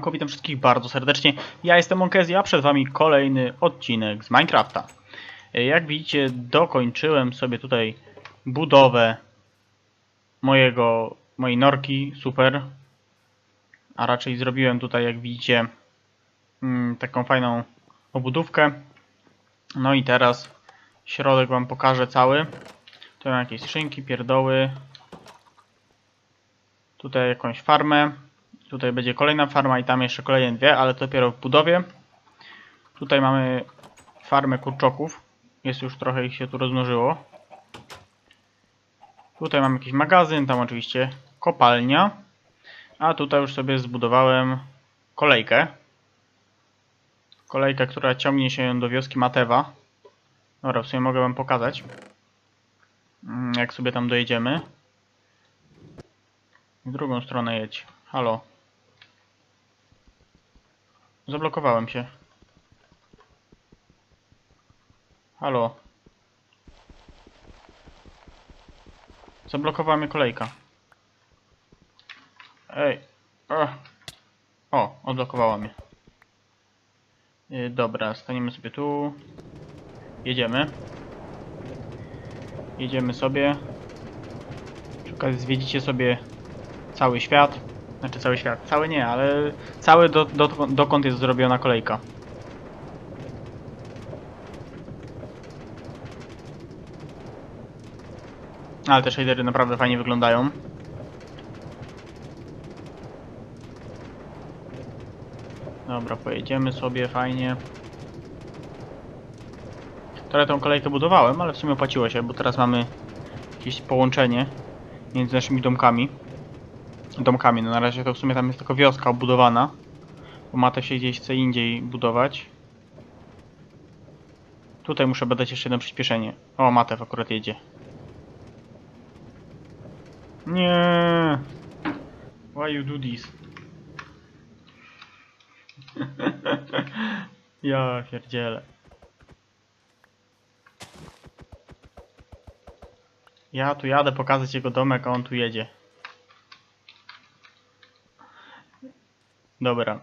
Siemanko, witam wszystkich bardzo serdecznie. Ja jestem Monkezi, a przed wami kolejny odcinek z Minecrafta. E, Jak widzicie, dokończyłem sobie tutaj budowę mojego, mojej norki, super. A raczej zrobiłem tutaj, jak widzicie, mm, taką fajną obudówkę. No i teraz środek wam pokażę cały. Tu mam jakieś skrzynki, pierdoły. Tutaj jakąś farmę. Tutaj będzie kolejna farma i tam jeszcze kolejne dwie, ale to dopiero w budowie. Tutaj mamy farmę kurczoków. Jest już trochę ich się tu rozmnożyło. Tutaj mam jakiś magazyn, tam oczywiście kopalnia. A tutaj już sobie zbudowałem kolejkę. Kolejkę, która ciągnie się do wioski Matewa. Dobra, w sumie mogę wam pokazać. Mm, Jak sobie tam dojedziemy. W drugą stronę jedź. Halo. Zablokowałem się. Halo. Zablokowała mnie kolejka. Ej. O, odblokowała mnie. Yy, dobra, staniemy sobie tu. Jedziemy. Jedziemy sobie. Przy zwiedzicie sobie cały świat. Znaczy cały świat. Cały nie, ale cały do, do, dokąd jest zrobiona kolejka. Ale te shadery naprawdę fajnie wyglądają. Dobra, pojedziemy sobie fajnie. Trochę tą kolejkę budowałem, ale w sumie opłaciło się, bo teraz mamy jakieś połączenie między naszymi domkami. Domkami, no na razie to w sumie tam jest tylko wioska obudowana. Bo Mate się gdzieś chce indziej budować. Tutaj muszę badać jeszcze jedno przyspieszenie. O, Matew akurat jedzie. Nie. Why you do this? ja pierdzielę. Ja tu jadę pokazać jego domek, a on tu jedzie. Dobra.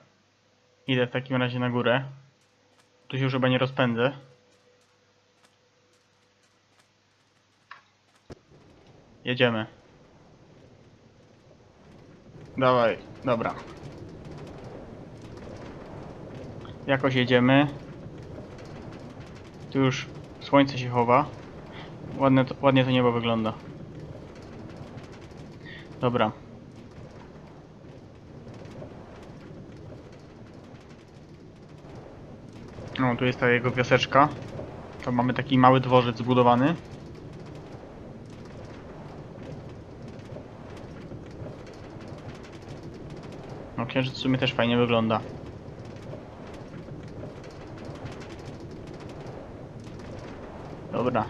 Idę w takim razie na górę. Tu się już chyba nie rozpędzę. Jedziemy. Dawaj, dobra. Jakoś jedziemy. Tu już słońce się chowa. Ładne to, ładnie to niebo wygląda. Dobra. No, tu jest ta jego wioseczka. To mamy taki mały dworzec zbudowany. No, księżyc w sumie też fajnie wygląda. Dobra.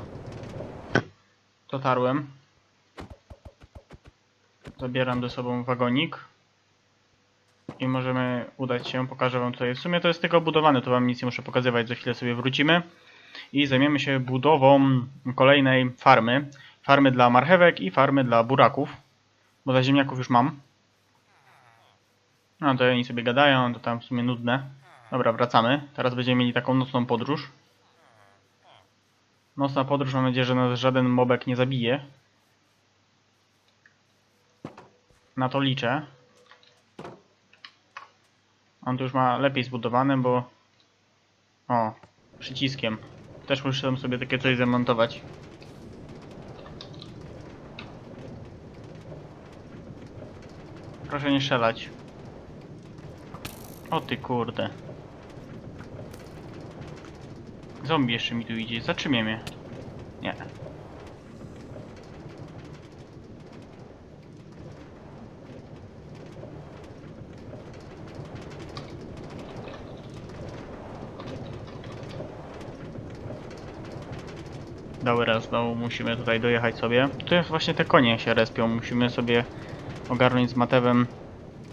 Dotarłem. Zabieram ze sobą wagonik. I możemy udać się, pokażę wam tutaj. W sumie to jest tylko budowane, to wam nic nie muszę pokazywać, za chwilę sobie wrócimy. I zajmiemy się budową kolejnej farmy. Farmy dla marchewek i farmy dla buraków. Bo dla ziemniaków już mam. No to oni sobie gadają, to tam w sumie nudne. Dobra, wracamy. Teraz będziemy mieli taką nocną podróż. Nocna podróż, mam nadzieję, że nas żaden mobek nie zabije. Na to liczę. On tu już ma lepiej zbudowane, bo... O, przyciskiem. Też muszę sobie takie coś zamontować. Proszę nie strzelać. O ty kurde. Zombie jeszcze mi tu idzie. Zatrzymie mnie. Nie. Dobra, znowu musimy tutaj dojechać sobie. Tu jest właśnie te konie się respią. Musimy sobie ogarnąć z Matewem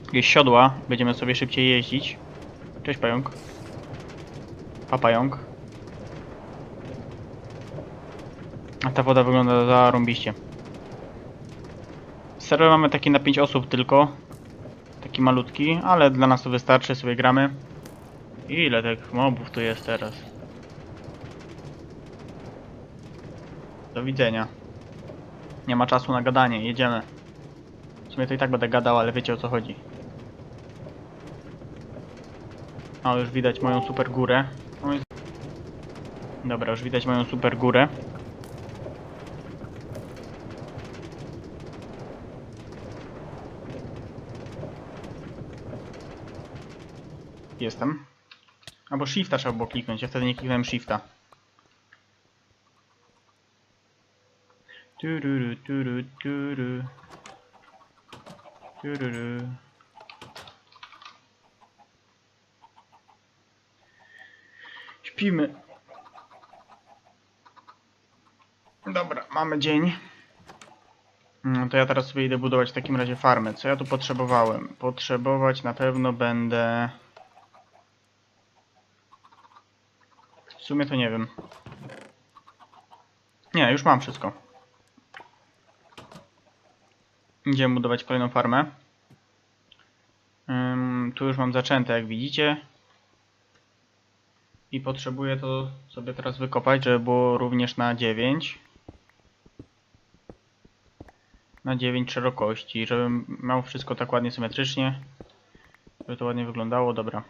jakieś siodła. Będziemy sobie szybciej jeździć. Cześć pająk. Pa pająk. A ta woda wygląda zarąbiście. Serwer mamy taki na 5 osób tylko. Tak lekki, malutki, ale dla nas to wystarczy, sobie gramy. Ile tych mobów tu jest teraz? Do widzenia. Nie ma czasu na gadanie, jedziemy. W sumie to i tak będę gadał, ale wiecie o co chodzi. O, już widać moją super górę. Dobra, już widać moją super górę. Jestem. Albo shifta trzeba było kliknąć, ja wtedy nie kliknąłem shifta. Tururu, turu, turu. Tururu. Śpimy. Dobra, mamy dzień. No to ja teraz sobie idę budować w takim razie farmę. Co ja tu potrzebowałem? Potrzebować na pewno będę... W sumie to nie wiem. Nie, już mam wszystko. Idziemy budować kolejną farmę. Tu już mam zaczęte, jak widzicie. I potrzebuję to sobie teraz wykopać, żeby było również na 9. Na 9 szerokości, żebym miał wszystko tak ładnie symetrycznie. Żeby to ładnie wyglądało, dobra.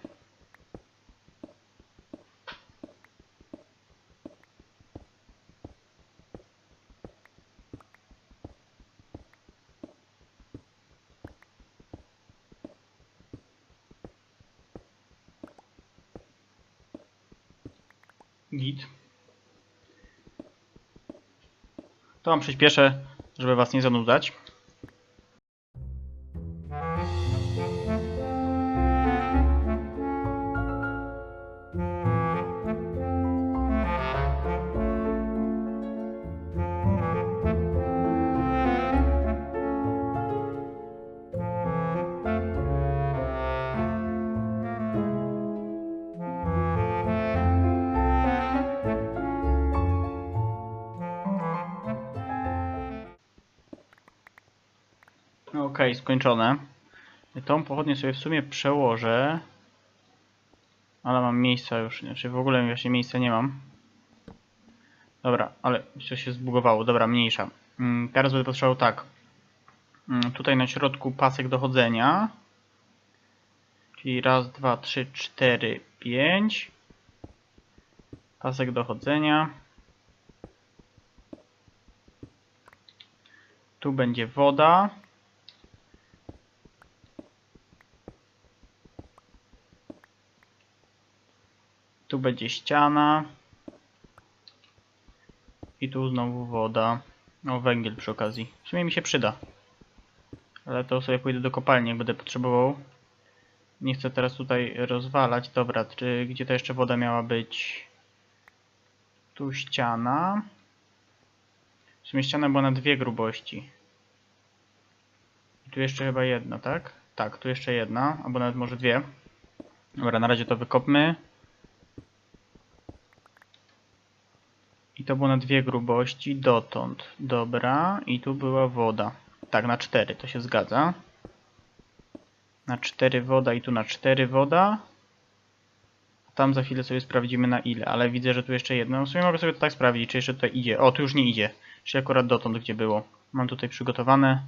Git. To wam przyspieszę, żeby was nie zanudzać. Skończone. Tą pochodnię sobie w sumie przełożę. Ale mam miejsca już, znaczy w ogóle właśnie miejsca nie mam. Dobra, ale coś się zbugowało, dobra, mniejsza. Mm, Teraz będę potrzebował tak. Mm, Tutaj na środku pasek dochodzenia. Czyli raz, dwa, trzy, cztery, pięć. Pasek dochodzenia. Tu będzie woda. Tu będzie ściana. I tu znowu woda. O, węgiel przy okazji. W sumie mi się przyda. Ale to sobie pójdę do kopalni, jak będę potrzebował. Nie chcę teraz tutaj rozwalać. Dobra, czy gdzie to jeszcze woda miała być? Tu ściana. W sumie ściana była na dwie grubości. I tu jeszcze chyba jedna, tak? Tak, tu jeszcze jedna, albo nawet może dwie. Dobra, na razie to wykopmy. I to było na dwie grubości dotąd. Dobra, i tu była woda. Tak, na cztery, to się zgadza. Na cztery woda i tu na cztery woda. Tam za chwilę sobie sprawdzimy na ile, ale widzę, że tu jeszcze jedno. W sumie mogę sobie to tak sprawdzić, czy jeszcze tutaj idzie. O, tu już nie idzie. Czyli akurat dotąd, gdzie było. Mam tutaj przygotowane,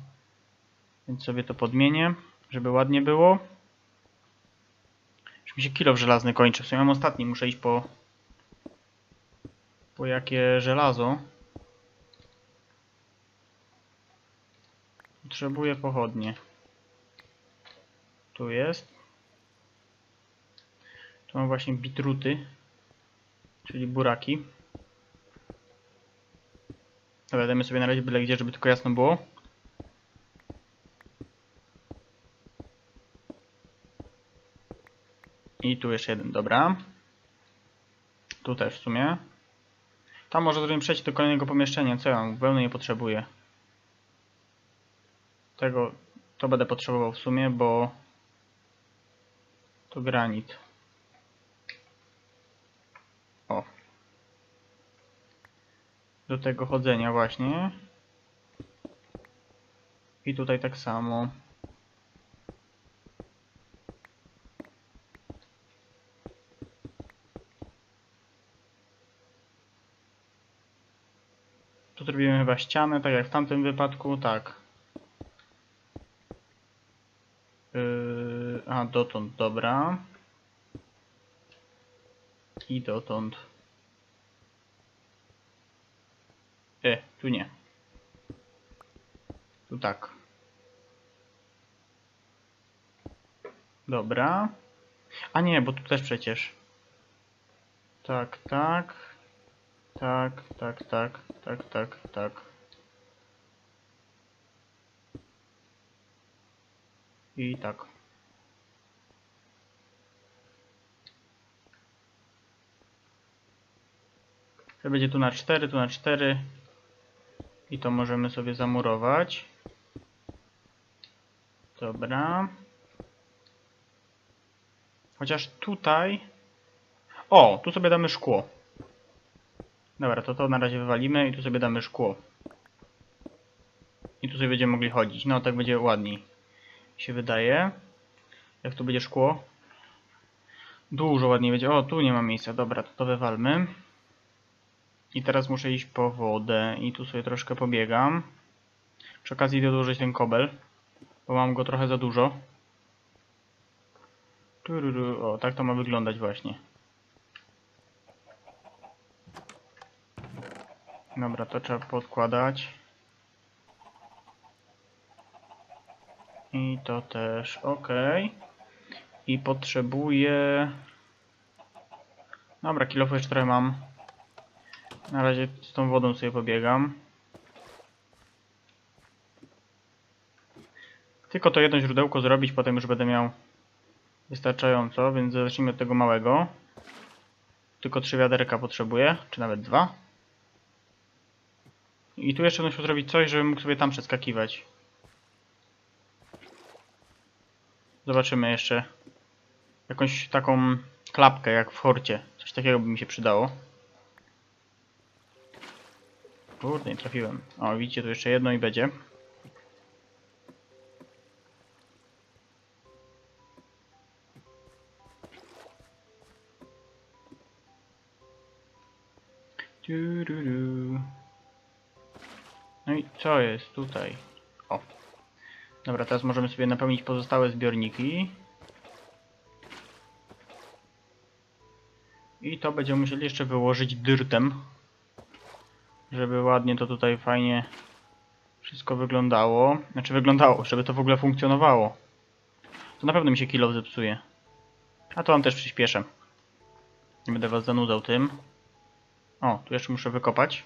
więc sobie to podmienię, żeby ładnie było. Już mi się kilo żelazny kończy. W sumie mam ostatni, muszę iść po po jakie żelazo. Potrzebuję pochodnie. Tu jest. Tu mam właśnie bitruty, czyli buraki. Dobra, dajmy sobie na razie byle gdzie, żeby tylko jasno było. I tu jeszcze jeden, dobra. Tu też w sumie. Tam może zrobimy przejść do kolejnego pomieszczenia. Co ja mam? Wełny nie potrzebuję. Tego to będę potrzebował w sumie, bo to granit. O. Do tego chodzenia właśnie. I tutaj tak samo. Chyba ścianę, tak jak w tamtym wypadku, tak. Yy, a, dotąd, dobra. I dotąd. E, tu nie. Tu tak. Dobra. A nie, bo tu też przecież. Tak, tak. Tak, tak, tak, tak, tak, tak. I tak. To będzie tu na 4, tu na 4. I to możemy sobie zamurować. Dobra. Chociaż tutaj... O, tu sobie damy szkło. Dobra, to to na razie wywalimy i tu sobie damy szkło. I tu sobie będziemy mogli chodzić. No, tak będzie ładniej. Się wydaje. Jak tu będzie szkło? Dużo ładniej będzie. O, tu nie ma miejsca. Dobra, to to wywalmy. I teraz muszę iść po wodę i tu sobie troszkę pobiegam. Przy okazji idę ten kobel, bo mam go trochę za dużo. O, tak to ma wyglądać właśnie. Dobra, to trzeba podkładać. I to też ok. I potrzebuję... Dobra, kilofy jeszcze trochę mam. Na razie z tą wodą sobie pobiegam. Tylko to jedno źródełko zrobić, potem już będę miał wystarczająco, więc zacznijmy od tego małego. Tylko trzy wiaderka potrzebuję, czy nawet dwa. I tu jeszcze muszę zrobić coś, żebym mógł sobie tam przeskakiwać. Zobaczymy jeszcze jakąś taką klapkę jak w horcie. Coś takiego by mi się przydało. Kurde, nie trafiłem. O, widzicie, tu jeszcze jedno i będzie. Tururu. Co jest tutaj? O. Dobra, teraz możemy sobie napełnić pozostałe zbiorniki. I to będziemy musieli jeszcze wyłożyć dyrtem. Żeby ładnie to tutaj fajnie wszystko wyglądało. Znaczy wyglądało, żeby to w ogóle funkcjonowało. To na pewno mi się kilo zepsuje. A to wam też przyspieszę. Nie będę was zanudzał tym. O, tu jeszcze muszę wykopać.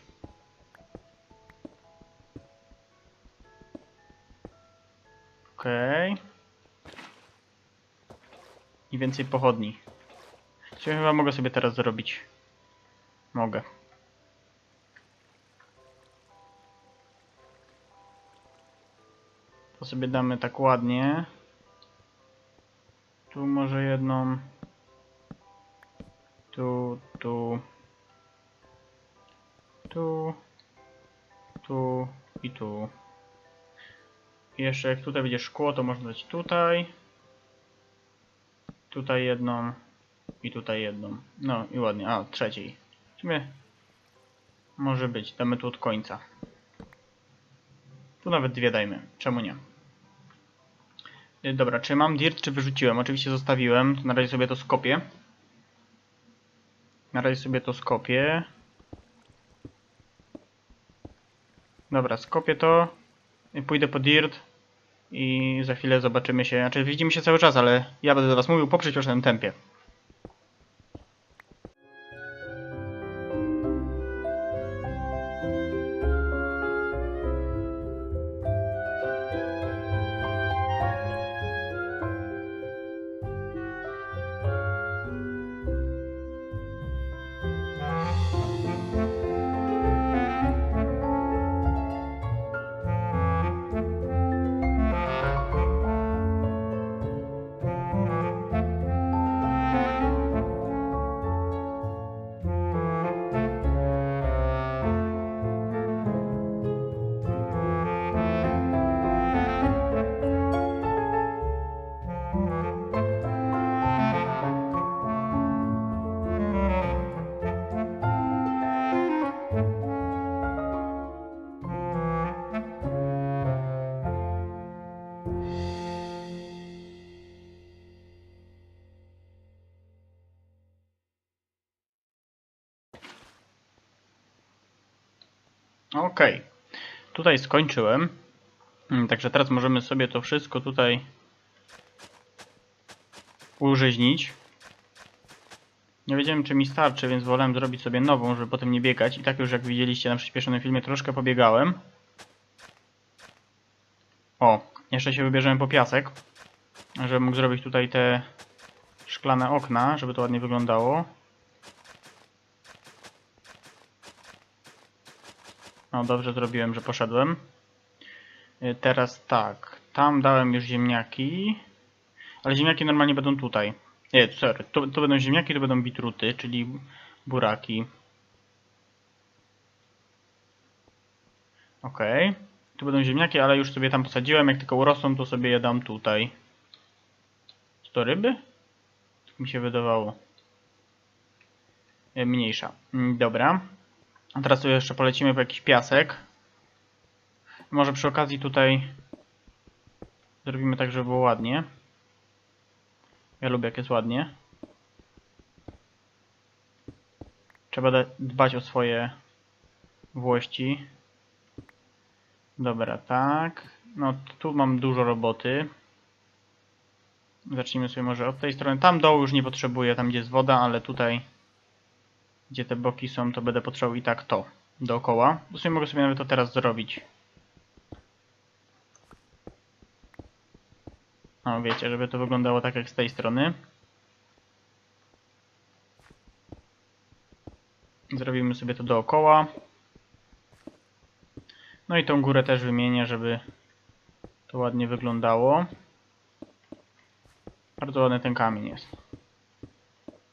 Okej. Okay. I więcej pochodni. Czyli chyba mogę sobie teraz zrobić. Mogę. To sobie damy tak ładnie. Tu może jedną. Tu, tu. Tu. Tu i tu. Jeszcze jak tutaj będzie szkło, to można dać tutaj. Tutaj jedną. I tutaj jedną. No i ładnie. A, trzeciej. W sumie może być. Damy tu od końca. Tu nawet dwie dajmy. Czemu nie? Y, Dobra, czy mam dirt, czy wyrzuciłem? Oczywiście zostawiłem. Na razie sobie to skopię. Na razie sobie to skopię. Dobra, skopię to. I pójdę po dirt. I za chwilę zobaczymy się. Znaczy widzimy się cały czas, ale ja będę do was mówił po przyspieszonym tempie. Okej. Tutaj skończyłem. Mm, Także teraz możemy sobie to wszystko tutaj urzeźnić. Nie wiedziałem czy mi starczy, więc wolałem zrobić sobie nową, żeby potem nie biegać. I tak już jak widzieliście na przyspieszonym filmie troszkę pobiegałem. O, jeszcze się wybierzemy po piasek, żeby mógł zrobić tutaj te szklane okna, żeby to ładnie wyglądało. No dobrze zrobiłem, że poszedłem. Y, Teraz tak, tam dałem już ziemniaki, ale ziemniaki normalnie będą tutaj. Nie, sorry, to, to będą ziemniaki, to będą bitruty, czyli buraki. Okej. Tu będą ziemniaki, ale już sobie tam posadziłem. Jak tylko urosną, to sobie je dam tutaj. Czy to ryby? Tak mi się wydawało. E, Mniejsza. Mm, Dobra. A teraz sobie jeszcze polecimy po jakiś piasek. Może przy okazji tutaj zrobimy tak, żeby było ładnie. Ja lubię jak jest ładnie. Trzeba dbać o swoje włości. Dobra, tak. No tu mam dużo roboty. Zacznijmy sobie może od tej strony. Tam dołu już nie potrzebuję, tam gdzie jest woda, ale tutaj, gdzie te boki są, to będę potrzebował i tak to dookoła. W sumie mogę sobie nawet to teraz zrobić. O, wiecie, żeby to wyglądało tak jak z tej strony. Zrobimy sobie to dookoła. No i tą górę też wymienię, żeby to ładnie wyglądało. Bardzo ładny ten kamień jest.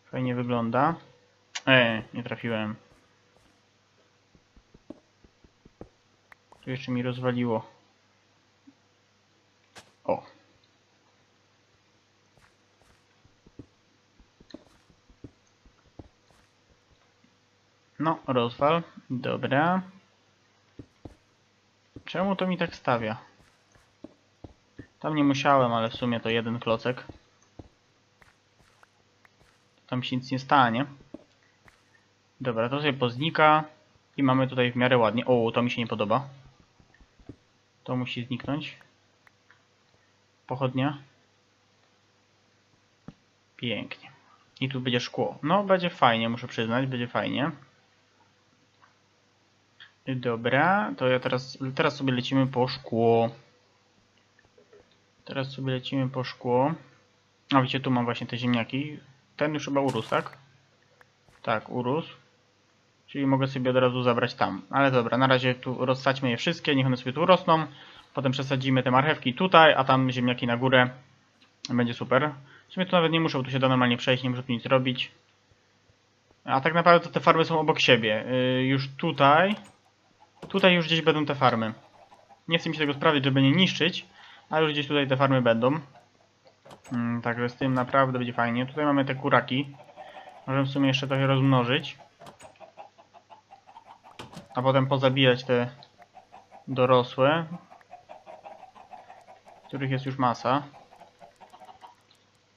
Fajnie wygląda. E, nie trafiłem. Tu jeszcze mi rozwaliło. O. No, rozwal. Dobra. Czemu to mi tak stawia? Tam nie musiałem, ale w sumie to jeden klocek. Tam się nic nie stanie. Dobra, to sobie poznika. I mamy tutaj w miarę ładnie. O, to mi się nie podoba. To musi zniknąć. Pochodnia. Pięknie. I tu będzie szkło. No, będzie fajnie, muszę przyznać, będzie fajnie. Dobra, to ja teraz, teraz sobie lecimy po szkło. Teraz sobie lecimy po szkło. A widzicie, tu mam właśnie te ziemniaki. Ten już chyba urósł, tak? Tak, urósł. Czyli mogę sobie od razu zabrać tam. Ale dobra, na razie tu rozsadźmy je wszystkie, niech one sobie tu rosną. Potem przesadzimy te marchewki tutaj, a tam ziemniaki na górę. Będzie super. W sumie tu nawet nie muszę, bo tu się da normalnie przejść, nie muszę tu nic robić. A tak naprawdę to te farmy są obok siebie. Yy, już tutaj... Tutaj już gdzieś będą te farmy. Nie chcę mi się tego sprawić, żeby nie niszczyć, ale już gdzieś tutaj te farmy będą. Mm, także z tym naprawdę będzie fajnie. Tutaj mamy te kuraki. Możemy w sumie jeszcze trochę rozmnożyć. A potem pozabijać te dorosłe. Których jest już masa.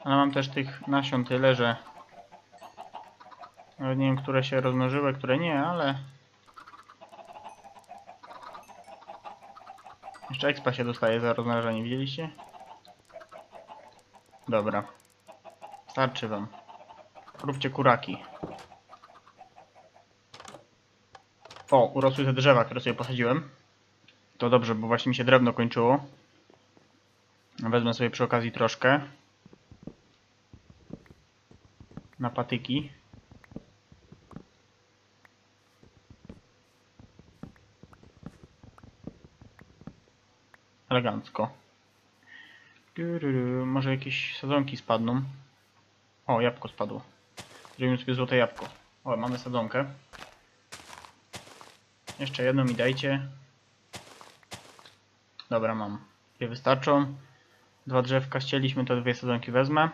Ale mam też tych nasion tyle, że... Nawet nie wiem, które się rozmnożyły, które nie, ale... Jeszcze expa się dostaje za rozmnażanie, widzieliście? Dobra. Starczy wam. Róbcie kuraki. O, urosły te drzewa, które sobie posadziłem. To dobrze, bo właśnie mi się drewno kończyło. Wezmę sobie przy okazji troszkę. Na patyki. Elegancko. Może jakieś sadzonki spadną. O, jabłko spadło. Zrobimy sobie złote jabłko. O, mamy sadzonkę. Jeszcze jedną mi dajcie. Dobra, mam. Dwie wystarczą. Dwa drzewka ścieliśmy, to dwie sadzonki wezmę.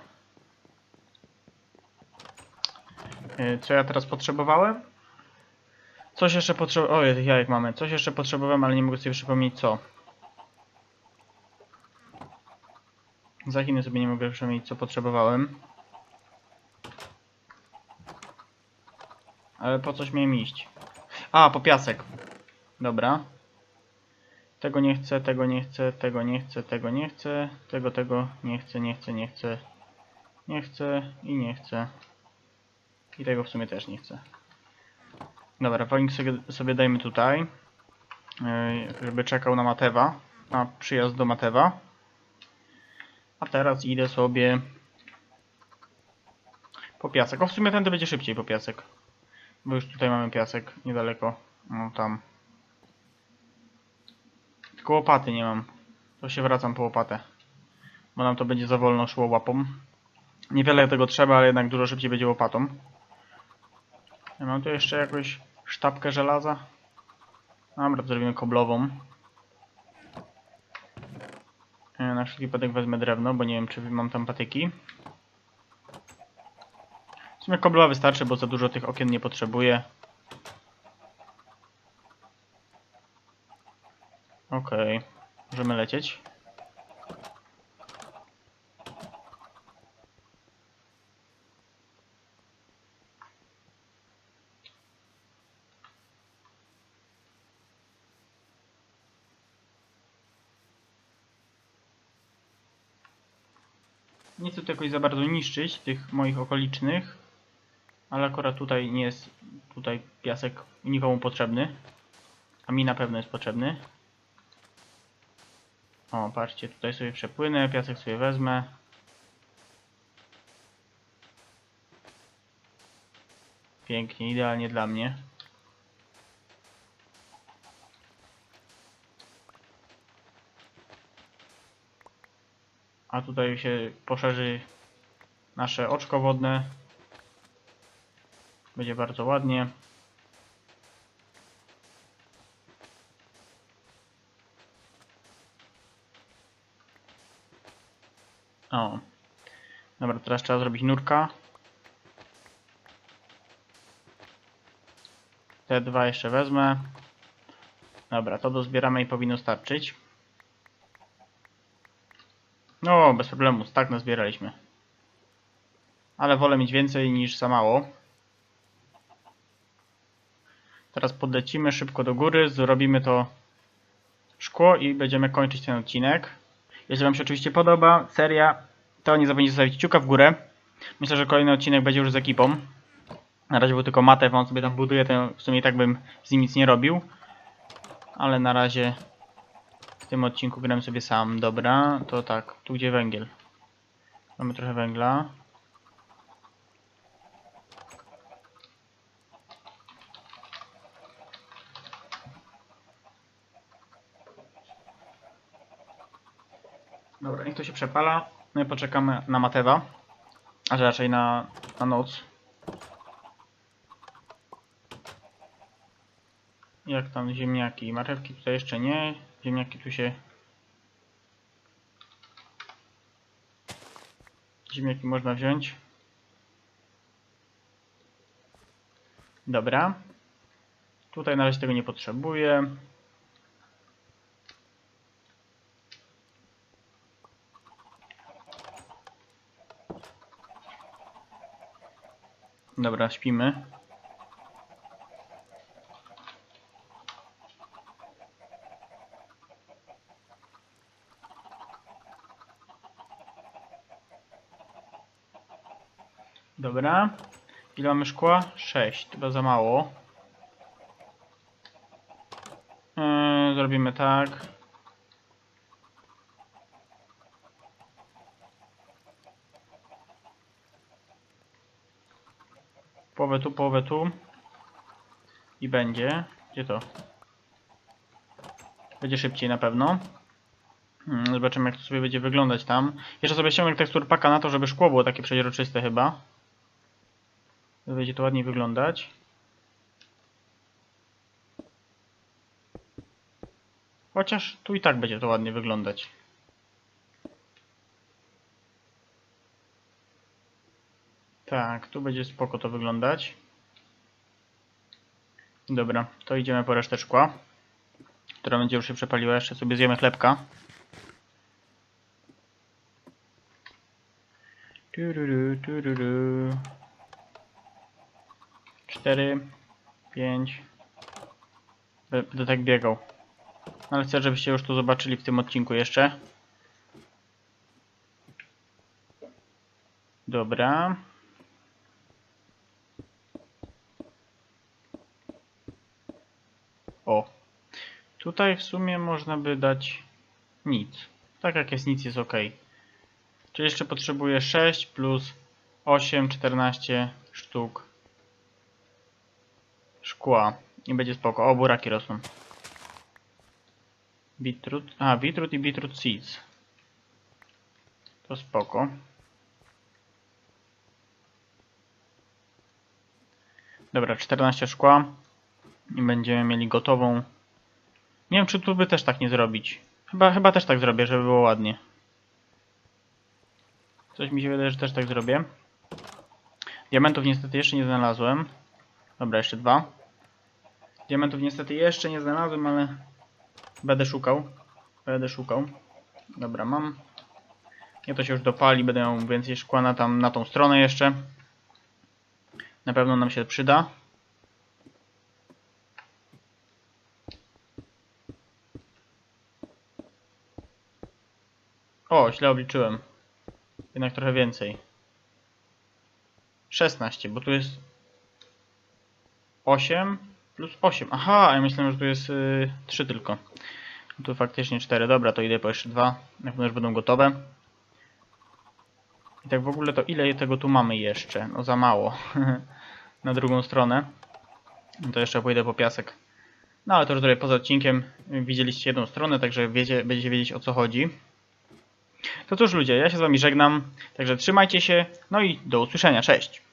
Yy, Co ja teraz potrzebowałem? Coś jeszcze potrzebowałem. Tych jajek mamy. Coś jeszcze potrzebowałem, ale nie mogę sobie przypomnieć co. Za Chiny sobie nie mogę przypomnieć co potrzebowałem. Ale po coś miałem iść. A, po piasek. Dobra. Tego nie chcę, tego nie chcę, tego nie chcę, tego nie chcę, tego, tego nie chcę, nie chcę, nie chcę, nie chcę i nie chcę. I tego w sumie też nie chcę. Dobra, falnik sobie, sobie dajmy tutaj, yy, żeby czekał na Matewa, na przyjazd do Matewa. A teraz idę sobie po piasek. O, w sumie ten będzie szybciej po piasek. Bo już tutaj mamy piasek niedaleko. No tam. Tylko łopaty nie mam. To się wracam po łopatę. Bo nam to będzie za wolno szło łapą. Niewiele tego trzeba, ale jednak dużo szybciej będzie łopatą. Ja mam tu jeszcze jakąś sztabkę żelaza. Dobra, to zrobimy koblową. E, Na wszelki wypadek wezmę drewno, bo nie wiem czy mam tam patyki. Sumie koblowa wystarczy, bo za dużo tych okien nie potrzebuję. Okej, możemy lecieć. Nie chcę tu za bardzo niszczyć tych moich okolicznych, ale akurat tutaj nie jest tutaj piasek nikomu potrzebny, a mi na pewno jest potrzebny. O, patrzcie, tutaj sobie przepłynę, piasek sobie wezmę. Pięknie, idealnie dla mnie. A tutaj się poszerzy nasze oczko wodne. Będzie bardzo ładnie. O. Dobra, teraz trzeba zrobić nurka. Te dwa jeszcze wezmę. Dobra, to dozbieramy i powinno starczyć. No, bez problemu, tak nazbieraliśmy. Ale wolę mieć więcej niż za mało. Teraz podlecimy szybko do góry, zrobimy to szkło i będziemy kończyć ten odcinek. Jeżeli Wam się oczywiście podoba seria, to nie zapomnijcie zostawić kciuka w górę. Myślę, że kolejny odcinek będzie już z ekipą. Na razie był tylko Matew, on sobie tam buduje, to w sumie i tak bym z nim nic nie robił. Ale na razie w tym odcinku gram sobie sam. Dobra, to tak, tu gdzie węgiel. Mamy trochę węgla. Dobra, niech to się przepala. No i poczekamy na Matewa. A raczej na, na noc. Jak tam ziemniaki? Marchewki tutaj jeszcze nie. Ziemniaki tu się... Ziemniaki można wziąć. Dobra. Tutaj na razie tego nie potrzebuję. Dobra, śpimy. Dobra. Ile mamy szkła? 6. Chyba za mało. Yy, zrobimy tak. Połowę tu, połowę tu. I będzie. Gdzie to? Będzie szybciej na pewno. Hmm, zobaczymy jak to sobie będzie wyglądać tam. Jeszcze sobie ściągnę tekstur paka na to, żeby szkło było takie przeźroczyste chyba. Będzie to ładniej wyglądać. Chociaż tu i tak będzie to ładnie wyglądać. Tak, tu będzie spoko to wyglądać. Dobra, to idziemy po resztę szkła. Która będzie już się przepaliła. Jeszcze sobie zjemy chlebka. Tururu, tururu. Cztery, pięć, Be- Będę tak biegał. Ale chcę, żebyście już to zobaczyli w tym odcinku jeszcze. Dobra. O. Tutaj w sumie można by dać nic. Tak jak jest nic jest ok. Czyli jeszcze potrzebuję 6 plus 8, 14 sztuk szkła. I będzie spoko. O, buraki rosną. Beetroot. A, beetroot i beetroot seeds. To spoko. Dobra, 14 szkła. I będziemy mieli gotową. Nie wiem, czy tu by też tak nie zrobić. Chyba, chyba też tak zrobię, żeby było ładnie. Coś mi się wydaje, że też tak zrobię. Diamentów niestety jeszcze nie znalazłem. Dobra, jeszcze dwa. Diamentów niestety jeszcze nie znalazłem, ale będę szukał. Będę szukał. Dobra, mam. Ja to się już dopali, będę miał więcej szkła na, tam, na tą stronę jeszcze. Na pewno nam się przyda. O, źle obliczyłem. Jednak trochę więcej. 16, bo tu jest 8 plus 8. Aha, ja myślałem, że tu jest y, 3 tylko. Tu faktycznie 4. Dobra, to idę po jeszcze 2. Na pewno już będą gotowe. I tak w ogóle to ile tego tu mamy jeszcze? No za mało. Na drugą stronę. No to jeszcze pójdę po piasek. No ale to już zrobię poza odcinkiem. Widzieliście jedną stronę, także wiecie, będziecie wiedzieć o co chodzi. To cóż ludzie, ja się z wami żegnam. Także trzymajcie się. No i do usłyszenia. Cześć.